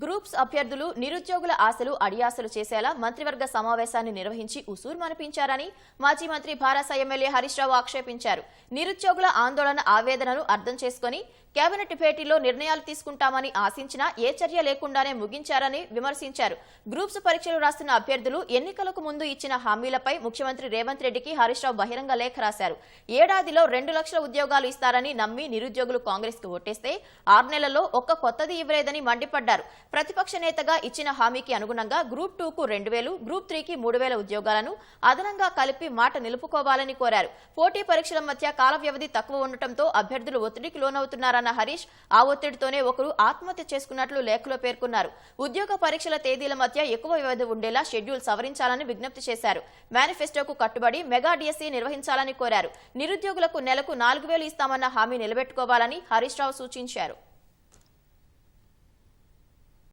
Groups అభ్యర్థులు నిరుద్యోగుల ఆశలు అడియాసలు చేసేలా మంత్రివర్గ సమావేశాన్ని నిర్వహించి ఉసూరు మనిపించారని మాజీ మంత్రి భారస ఎమ్మెల్యే హరీష్ రావు ఆక్షేపించారు. నిరుద్యోగుల ఆందోళన ఆవేదనను అర్థం చేసుకుని కేబినెట్ భేటీలో నిర్ణయాలు తీసుకుంటామని ఆశించినా ఏ చర్య లేకుండానే ముగించారని విమర్శించారు. గ్రూప్స్ పరీక్షలు రాస్తున్న అభ్యర్థులు ఎన్నికలకు ముందు ఇచ్చిన హామీలపై ముఖ్యమంత్రి రేవంత్ రెడ్డికి హరీష్ రావు బహిరంగ లేఖ రాశారు. ఏడాదిలో రెండు లక్షల ఉద్యోగాలు ఇస్తారని నమ్మి నిరుద్యోగులు కాంగ్రెస్కు ఓటేస్తే ఆరు నెలల్లో ఒక్క కొత్తది ఇవ్వలేదని మండిపడ్డారు. ప్రతిపక్ష నేతగా ఇచ్చిన హామీకి అనుగుణంగా గ్రూప్ టూ కు రెండు వేలు గ్రూప్ త్రీకి మూడు వేల ఉద్యోగాలను అదనంగా కలిపి మాట నిలుపుకోవాలని కోరారు. పోటీ పరీక్షల మధ్య కాల వ్యవధి తక్కువ ఉండటంతో అభ్యర్థులు ఒత్తిడికి లోనవుతున్నారన్న హరీష్ ఆ ఒత్తిడితోనే ఒకరు ఆత్మహత్య చేసుకున్నట్లు లేఖలో పేర్కొన్నారు. ఉద్యోగ పరీక్షల తేదీల మధ్య ఎక్కువ వ్యవధి ఉండేలా షెడ్యూల్ సవరించాలని విజ్ఞప్తి చేశారు. మేనిఫెస్టోకు కట్టుబడి మెగా డిఎస్సీ నిర్వహించాలని కోరారు. నిరుద్యోగులకు నెలకు నాలుగు వేలు ఇస్తామన్న హామీ నిలబెట్టుకోవాలని హరీష్ రావు సూచించారు.